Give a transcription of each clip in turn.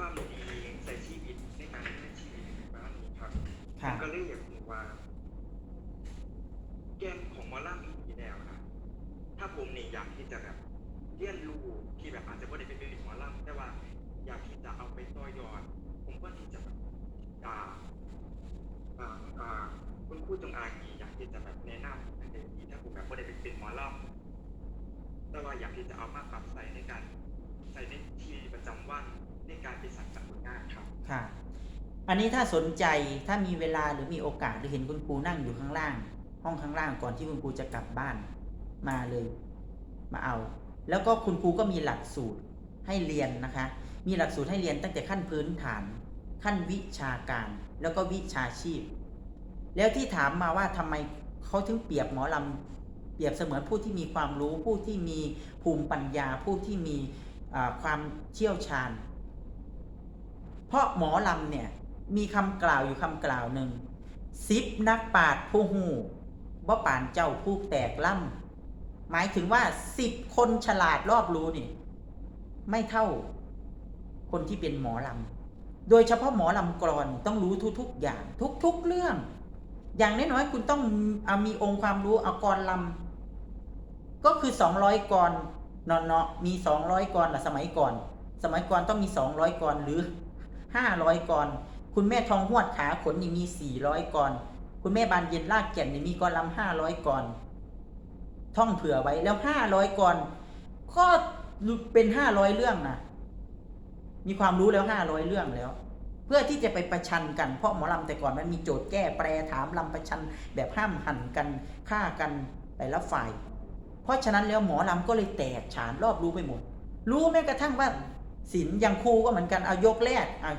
ความดีใส่ชีวิตในการใช้ชีวิตบ้านนี้ครับผมก็เลยอยากรู้ว่า แกนของมอลล่ามีกี่แนวนะถ้าผมเนี่ยอยากที่จะแบบเรียนรู้ที่แบบอาจจะไม่ได้เป็นเป็นหมอลล่าแต่ว่า อยากที่จะเอาไปต่อยอด ผมก็ที่จะแบบอ่าอ่าอ่าคุณครูจงอางีอยากที่จะแบบแนะนำในเรื่องนี้ถ้าผมแบบไม่ได้เป็นเป็นหมอลล่าแต่ว่าอยากที่จะเอามาปรับใส่ในการใส่ในที่ประจำวัน ในการเป็นสังกัดผลงานครับ ค่ะ อันนี้ถ้าสนใจถ้ามีเวลาหรือมีโอกาสหรือเห็นคุณครูนั่งอยู่ข้างล่าง ห้องข้างล่างก่อนที่คุณครูจะกลับบ้านมาเลย มาเอา แล้วก็คุณครูก็มีหลักสูตรให้เรียนนะคะ มีหลักสูตรให้เรียนตั้งแต่ขั้นพื้นฐาน ขั้นวิชาการ แล้วก็วิชาชีพ แล้วที่ถามมาว่าทำไมเขาถึงเปรียบหมอลำเปรียบเสมือนผู้ที่มีความรู้ผู้ที่มีภูมิปัญญาผู้ที่มีความเชี่ยวชาญ เพราะหมอลำเนี่ยมีคำกล่าวอยู่คำกล่าวหนึ่งสิบนักปราชญ์ผู้หูบ่ป่านเจ้าผู้แตกล่ำหมายถึงว่าสิบคนฉลาดรอบรู้นี่ ไม่เท่าคนที่เป็นหมอลำโดยเฉพาะหมอลำกรอนต้องรู้ทุกๆอย่างทุกๆเรื่อง อย่างน้อยๆคุณต้องเอามีองค์ความรู้เอากรลำก็คือสองร้อยกรนาะเนาะมีสองร้อยกรละสมัยก่อน สมัยก่อนต้องมีสองร้อยกรหรือ ห้าร้อยกรคุณแม่ทองหวดขาขนนี่มีสี่ร้อยกรคุณแม่บานเย็นลากแก่นนี่มีกรลำห้าร้อยกรท่องเผื่อไว้แล้วห้าร้อยกรก็เป็นห้าร้อยเรื่องนะมีความรู้แล้วห้าร้อยเรื่องแล้ว เพื่อที่จะไปประชันกันเพราะหมอลำแต่ก่อนมันมีโจทย์แก้แปรถามลำประชันแบบห้ามหันกันฆ่ากันแต่ละฝ่าย เพราะฉะนั้นแล้วหมอลำก็เลยแตกฉานรอบรู้ไปหมด รู้แม้กระทั่งว่า ศิลอย่างครูก็เหมือนกันเอายกแรกอะ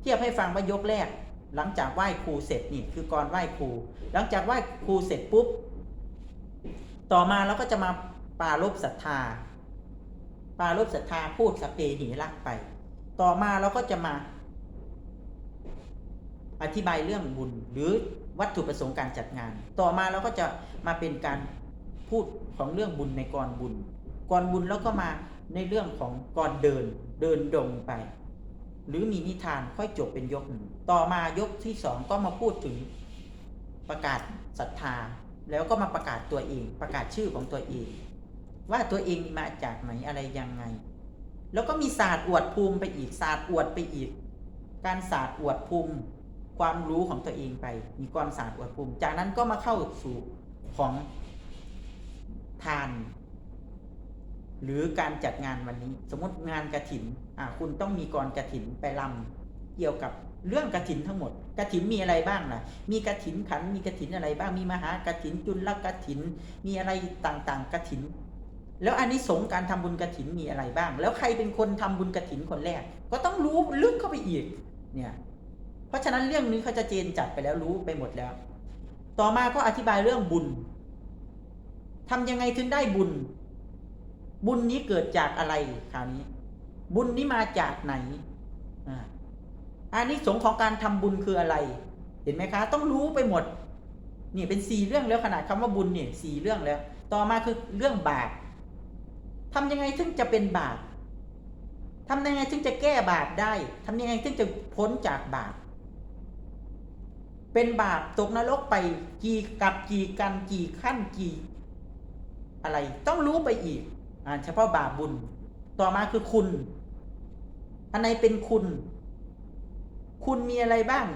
เทียบให้ฟังว่ายกแรก หลังจากไหว้ครูเสร็จนี่คือก่อนไหว้ครู หลังจากไหว้ครูเสร็จปุ๊บ ต่อมาเราก็จะมาปารบศรัทธา ปารบศรัทธาพูดสเปหิรักไป ต่อมาเราก็จะมา อธิบายเรื่องบุญหรือวัตถุประสงค์การจัดงาน ต่อมาเราก็จะมาเป็นการพูดของเรื่องบุญในกรบุญกรบุญแล้วก็มาในเรื่องของกรเดิน เดินดงไป หรือมีนิทานค่อยจบเป็นยกหนึ่งต่อมายกที่สองก็มาพูดถึงประกาศศรัทธา แล้วก็มาประกาศตัวเอง ประกาศชื่อของตัวเอง ว่าตัวเองมาจากไหนอะไรยังไง แล้วก็มีศาสตร์อวดภูมิไปอีกศาสตร์อวดไปอีก การศาสตร์อวดภูมิความรู้ของตัวเองไป มีความศาสตร์อวดภูมิ จากนั้นก็มาเข้าสู่ของทาน หรือการจัดงานวันนี้ สมมติงานกระถินอ่าคุณต้องมีกรกระถินไปลำเกี่ยวกับเรื่องกระถินทั้งหมดกระถินมีอะไรบ้างล่ะ มีกระถินขันมีกระถินอะไรบ้างมีมหากระถินจุลกระถิน มีอะไรต่างๆกระถิน แล้วอันนี้สงการทำบุญกระถินมีอะไรบ้าง แล้วใครเป็นคนทำบุญกระถินคนแรก ก็ต้องรู้ลึกเข้าไปอีกเนี่ยเพราะฉะนั้นเรื่องนี้เขาจะเจนจัดไปแล้วรู้ไปหมดแล้ว ต่อมาก็อธิบายเรื่องบุญทำยังไงถึงได้บุญ บุญนี้เกิดจากอะไรคราวนี้ บุญนี้มาจากไหนอ่าอันนี้สงของการทำบุญคืออะไร เห็นไหมคะ ต้องรู้ไปหมดนี่เป็นสี่เรื่องแล้วขนาดคำว่าบุญเนี่ยสี่เรื่องแล้ว ต่อมาคือเรื่องบาปทำยังไงถึงจะเป็นบาปทำยังไงถึงจะแก้บาปได้ทำยังไงถึงจะพ้นจากบาปเป็นบาปตกนรกไปกี่กับกี่กันกี่ขั้นกี่ อะไร ต้องรู้ไปอีก เฉพาะบาปบุญ ต่อมาคือคุณ อันไหนเป็นคุณ คุณมีอะไรบ้าง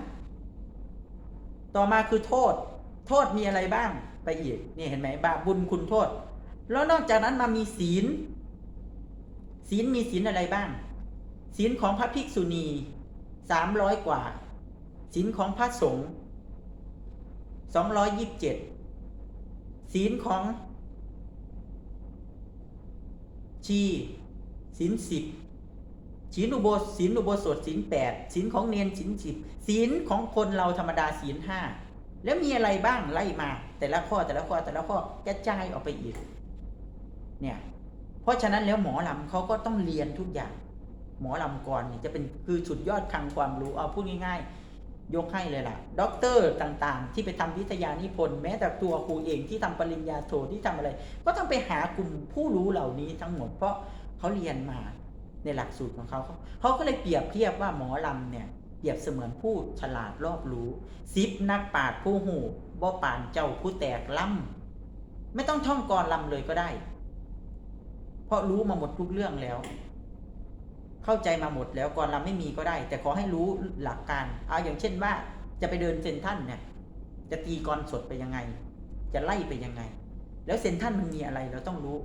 ต่อมาคือโทษ โทษมีอะไรบ้าง ไปอีกนี่เห็นไหมบาปบุญคุณโทษ แล้วนอกจากนั้นมามีศีล ศีลมีศีลอะไรบ้าง ศีลของพระภิกษุณีสามร้อยกว่า ศีลของพระสงฆ์สองร้อยยิบเจ็ดศีลของ ชีศีลสิบศีลอุโบสศีลอุโบสถศีลแปดศีลของเนียนศีลสิบศีลของคนเราธรรมดาศีลห้าแล้วมีอะไรบ้างไล่มา แต่ละข้อแต่ละข้อแต่ละข้อกระจายออกไปอีก เนี่ย เพราะฉะนั้นแล้วหมอลำเขาก็ต้องเรียนทุกอย่าง หมอลำก่อนนี่จะเป็นคือสุดยอดคลังความรู้เอาพูดง่ายๆ ยกให้เลยล่ะด็อกเตอร์ต่างๆ ที่ไปทำวิทยานิพนธ์แม้แต่ตัวครูเองที่ทำปริญญาโทที่ทำอะไร ก็ต้องไปหากลุ่มผู้รู้เหล่านี้ทั้งหมดเพราะเขาเรียนมาในหลักสูตรของเขาเขาก็เลยเปรียบเทียบว่าหมอลำเนี่ยเปรียบเสมือนผู้ฉลาดรอบรู้ซิปนักปราดผู้หูบ่ปานเจ้าผู้แตกล่ำไม่ต้องท่องกรลำเลยก็ได้ เพราะรู้มาหมดทุกเรื่องแล้ว เข้าใจมาหมดแล้วก่อนเรลำไม่มีก็ได้ แต่ขอให้รู้หลักการเอาอย่างเช่นว่าจะไปเดินเซนทันเนี่ยจะตีกรสดไปยังไง จะไล่ไปยังไง แล้วเซนทันมันมีอะไรเราต้องรู้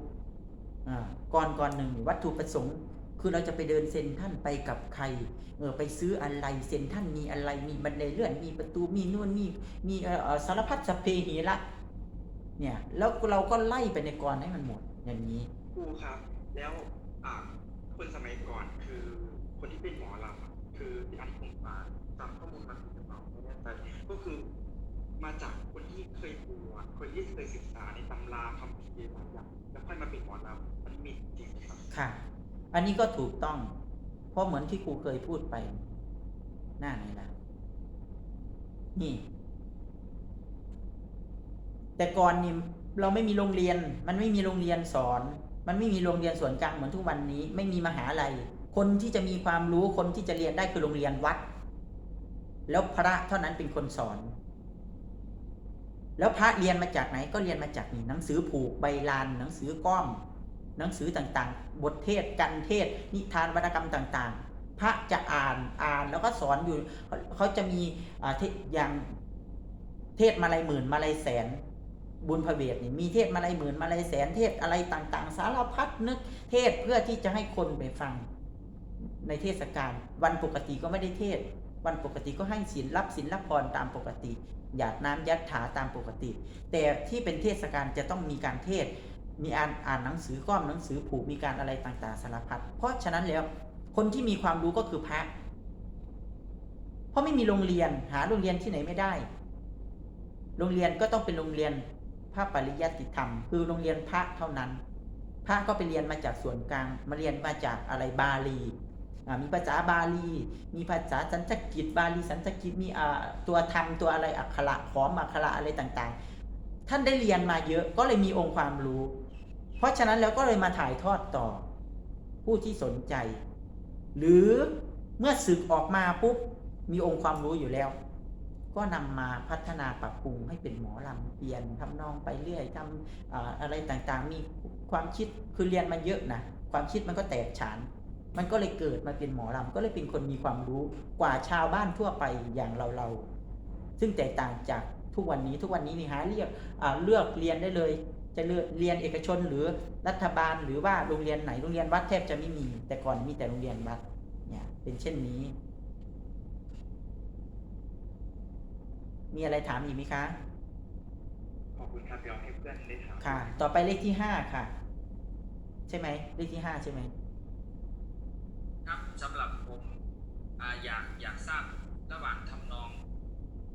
อ่ากรกรหนึ่งวัตถุประสงค์ คือเราจะไปเดินเซนทันไปกับใครเออไปซื้ออะไรเซนทันมีอะไรมีบันไดเลื่อนมีประตูมีนู่นมีมีเออสารพัดสเพเหระเนี่ยแล้วเราก็ไล่ไปในกรให้มันหมดอย่างนี้ครูครับ แล้วอ่า คนสมัยก่อนคือคนที่เป็นหมอลำคือที่อันที่ผมมาจำข้อมูลมาถูกหรือเปล่าไม่แน่ใจก็คือมาจากคนที่เคยบวชคนที่เคยศึกษาในตำราคำพีร์หลายอย่างแล้วค่อยมาเป็นหมอลำมันมีจริงไหมครับค่ะ อันนี้ก็ถูกต้อง เพราะเหมือนที่ครูเคยพูดไป หน้าไหนล่ะนี่ แต่ก่อนนี่เราไม่มีโรงเรียน มันไม่มีโรงเรียนสอน มันไม่มีโรงเรียนส่วนกลางเหมือนทุกวันนี้ ไม่มีมหาลัย คนที่จะมีความรู้คนที่จะเรียนได้คือโรงเรียนวัด แล้วพระเท่านั้นเป็นคนสอน แล้วพระเรียนมาจากไหนก็เรียนมาจากนี่หนังสือผูกใบลาน หนังสือก้อม หนังสือต่างๆ บทเทศกันเทศ นิทานวรรณกรรมต่างๆ พระจะอ่านอ่านแล้วก็สอนอยู่เขาจะมีอ่าเทอย่างเทศมาลายหมื่นมาลายแสน บุญพระเวทนี่มีเทศมาลายหมื่นมาลายแสนเทศอะไรต่างๆ สารพัดนึกเทศเพื่อที่จะให้คนไปฟังในเทศกาลวันปกติก็ไม่ได้เทศ วันปกติก็ให้ศีลรับศีลรับพรตามปกติหยาดน้ำยัดถาตามปกติ แต่ที่เป็นเทศกาลจะต้องมีการเทศ มีอ่านอ่านหนังสือก้อมหนังสือผูกมีการอะไรต่างๆสารพัดเพราะฉะนั้นแล้วคนที่มีความรู้ก็คือพระ เพราะไม่มีโรงเรียนหาโรงเรียนที่ไหนไม่ได้ โรงเรียนก็ต้องเป็นโรงเรียน พระปริยัติธรรม คือโรงเรียนพระเท่านั้น พระก็ไปเรียนมาจากส่วนกลาง มาเรียนมาจากอะไรบาลีมีภาษาบาลี มีภาษาสันสกฤตบาลีสันสกฤตมีตัวธรรมตัวอะไรอักขระขอมอักขระอะไรต่างๆ ท่านได้เรียนมาเยอะก็เลยมีองค์ความรู้ เพราะฉะนั้นแล้วก็เลยมาถ่ายทอดต่อ ผู้ที่สนใจ หรือเมื่อศึกออกมาปุ๊บมีองค์ความรู้อยู่แล้ว ก็นำมาพัฒนาปรับปรุงให้เป็นหมอลำเปลี่ยนทำนองไปเรื่อยทำอะไรต่างๆ มีความคิดคือเรียนมาเยอะนะความคิดมันก็แตกฉาน มันก็เลยเกิดมาเป็นหมอลำก็เลยเป็นคนมีความรู้กว่าชาวบ้านทั่วไปอย่างเราเราๆซึ่งแตกต่างจากทุกวันนี้ทุกวันนี้นี่หาเรียกเลือกเรียนได้เลย จะเลือกเรียนเอกชนหรือรัฐบาลหรือว่าโรงเรียนไหนโรงเรียนวัดแทบจะไม่มี แต่ก่อนมีแต่โรงเรียนวัดเนี่ยเป็นเช่นนี้ มีอะไรถามอีกไหมคะ ขอบคุณครับเดี๋ยวให้เพื่อนได้ถามค่ะ ต่อไปเลขที่ห้าค่ะ ใช่ไหม เลขที่ห้าใช่ไหม ครับสำหรับผมอาอยากอยากทราบระหว่างทำนอง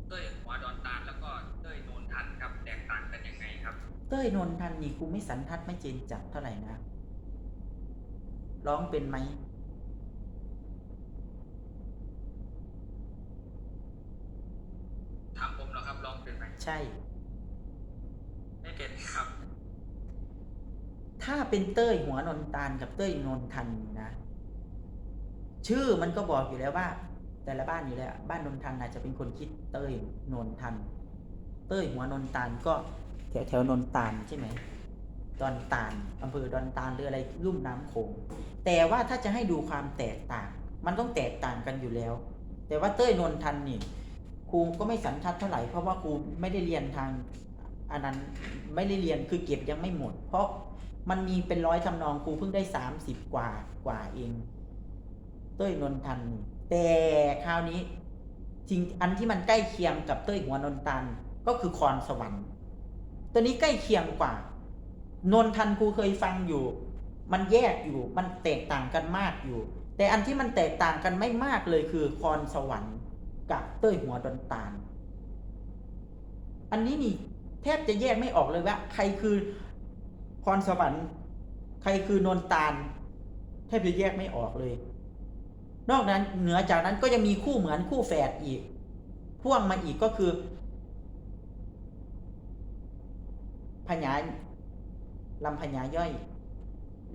เต้ยหัวดอนตาลแล้วก็เต้ยโนนทันครับแตกต่างกันยังไงครับ เต้ยนนทันนี่กูไม่สันทัดไม่เจนจับเท่าไหร่นะ ร้องเป็นไหม ถามผมเหรอครับลองเป็นไหม ใช่ ไม่เป็นครับ ถ้าเป็นเต้ยหัวนนตาลกับเต้ยนนทันนี่นะ ชื่อมันก็บอกอยู่แล้วว่า แต่ละบ้านอยู่แล้ว บ้านนนทันอาจจะเป็นคนคิดเต้ยนนทัน เต้ยหัวนนตาลก็แถวแถวนนตาลใช่ไหมดอนตาลอำเภอดอนตาลหรืออะไรลุ่มน้ำโขงแต่ว่าถ้าจะให้ดูความแตกต่าง มันต้องแตกต่างกันอยู่แล้ว แต่ว่าเต้ยนนทันนี่ ครูก็ไม่สันทัดเท่าไหร่เพราะว่าครูไม่ได้เรียนทางอันนั้นไม่ได้เรียนคือเก็บยังไม่หมด เพราะมันมีเป็นร้อยทำนองครูเพิ่งได้สามสิบกว่ากว่าเองเต้ยนนทัน แต่คราวนี้จริงอันที่มันใกล้เคียงกับเต้ยหัวนนตันก็คือคอนสวรรค์ ตัวนี้ใกล้เคียงกว่า นนทันครูเคยฟังอยู่ มันแยกอยู่มันแตกต่างกันมากอยู่ แต่อันที่มันแตกต่างกันไม่มากเลยคือคอนสวรรค์ กับเต้ยหัวดอนตาล อันนี้นี่แทบจะแยกไม่ออกเลยว่า ใครคือพรสวรรค์ ใครคือนนตาล แทบจะแยกไม่ออกเลย นอกนั้นเหนือจากนั้นก็ยังมีคู่เหมือนคู่แฝดอีก พ่วงมาอีกก็คือพญาลำพญาย่อย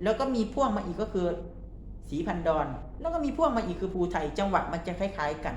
แล้วก็มีพ่วงมาอีกก็คือสีพันดอน แล้วก็มีพ่วงมาอีกคือภูไทยจังหวะมันจะคล้าย ๆ กัน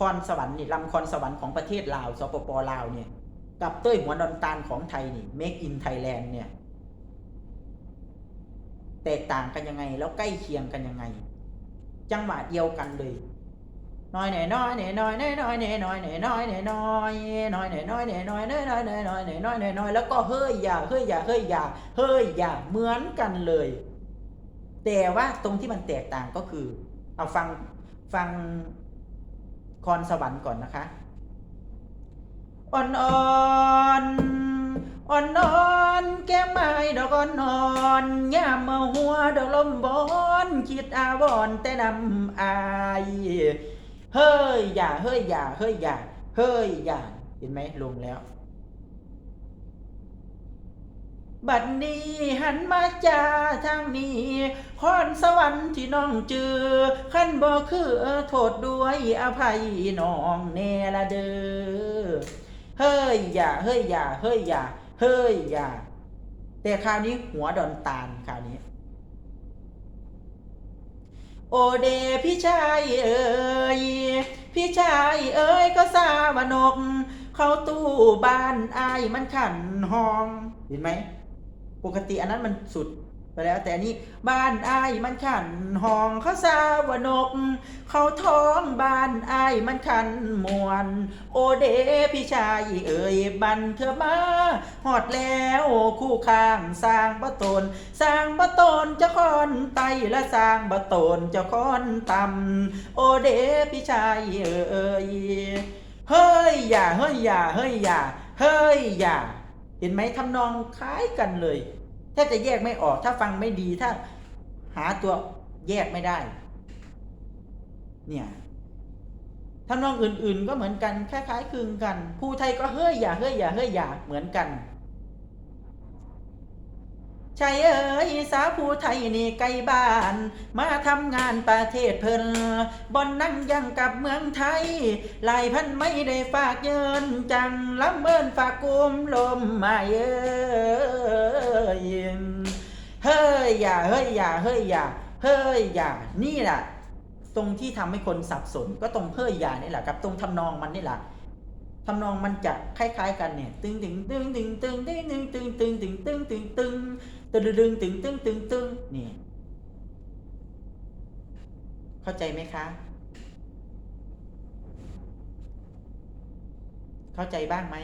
คอนสวรรค์นี่ลำคอนสวรรค์ของประเทศลาวสปปลาวเนี่ยกับเต้ยหัวดอนตาลของไทยนี่ Make in Thailand เนี่ยแตกต่างกันยังไงแล้วใกล้เคียงกันยังไง จังหวะเดียวกันเลยน้อยหน่อยน้อยหน่อยน้อยหน่อยน้อยหน่อยน้อยหน่อยน้อยหน่อยน้อยน้อยหน่อยน้อยหน่อยน้อยน้อยน้อยน้อยน้อยน้อยน้อยน้อยน้อยแล้วก็เฮ้ยอย่าเฮ้ยอย่าเฮ้ยอย่าเฮ้ยอย่าเหมือนกันเลย แต่ว่าตรงที่มันแตกต่างก็คือเอาฟังฟัง คอนสวรรค์ก่อนนะคะ อ่อนอ่อนอ่อนนอนแก้มไม้ดอกอ่อนนอนย่ามมาหัวดอกลมบอนคิดอาวอนแต่นำอายเฮ้ยอย่าเฮ้ยอย่าเฮ้ยอย่าเฮ้ยอย่าเห็นไหมลงแล้ว บัดนี้หันมาจาทางนี้คอนสวรรค์ที่น้องเจอขั้นบ่คือโทษด้วยอภัยน้องแน่ละเด้อเฮ้ยอย่าเฮ้ยอย่าเฮ้ยอย่าเฮ้ยอย่าแต่คราวนี้หัวดอนตาลคราวนี้ โอเดพี่ชายเอ๋ยพี่ชายเอ๋ยก็สาวานก เข้าตู้บ้านอายมันขันห้อง เห็นไหม ปกติอันนั้นมันสุดไปแล้ว แต่อันนี้บ้านอายมันขันห้องเขาสาวนก เขาท้องบ้านอายมันขันมวน โอเดพี่ชายเอ่ยบันเธอมาหอดแล้วคู่ข้างสร้างบะตนสร้างบะตนเจะคอนไตและสร้างบะตนเจะคอนตำโอเดพี่ชายเอ่ยเฮ้ยอย่าเฮ้ยอย่าเฮ้ยอย่าเฮ้ยอย่า เห็นไหมทำนองคล้ายกันเลยแทบจะแยกไม่ออก ถ้าฟังไม่ดีถ้าหาตัวแยกไม่ได้ เนี่ยทำนองอื่นๆก็เหมือนกันคล้ายๆคลึงกัน ภูไทยก็เฮ้ยอย่าเฮ้ยอย่าเฮ้ยอย่าเหมือนกัน ชายเอ๋ยสาวภูไทยนี่ไกลบ้าน มาทำงานประเทศเพิ่นบอนนั่งยังกับเมืองไทยหลายพันไม่ได้ฝากเยินจังลำเมินฝากกุมลมมาเอ้ยเฮ้ยอย่าเฮ้ยอย่าเฮ้ยอย่าเฮ้ยอย่านี่แหละตรงที่ทำให้คนสับสนก็ตรงเฮ้ยอย่านี่แหละกับตรงทำนองมันนี่แหละทำนองมันจะคล้ายๆกันเนี่ย ตึงตึงตึงตึงตึงตึงตึงตึงตึงตึงตึงตึงตึง ตึงตึงตึงตึงตึงตึงนี่ เข้าใจไหมคะ เข้าใจบ้างไหม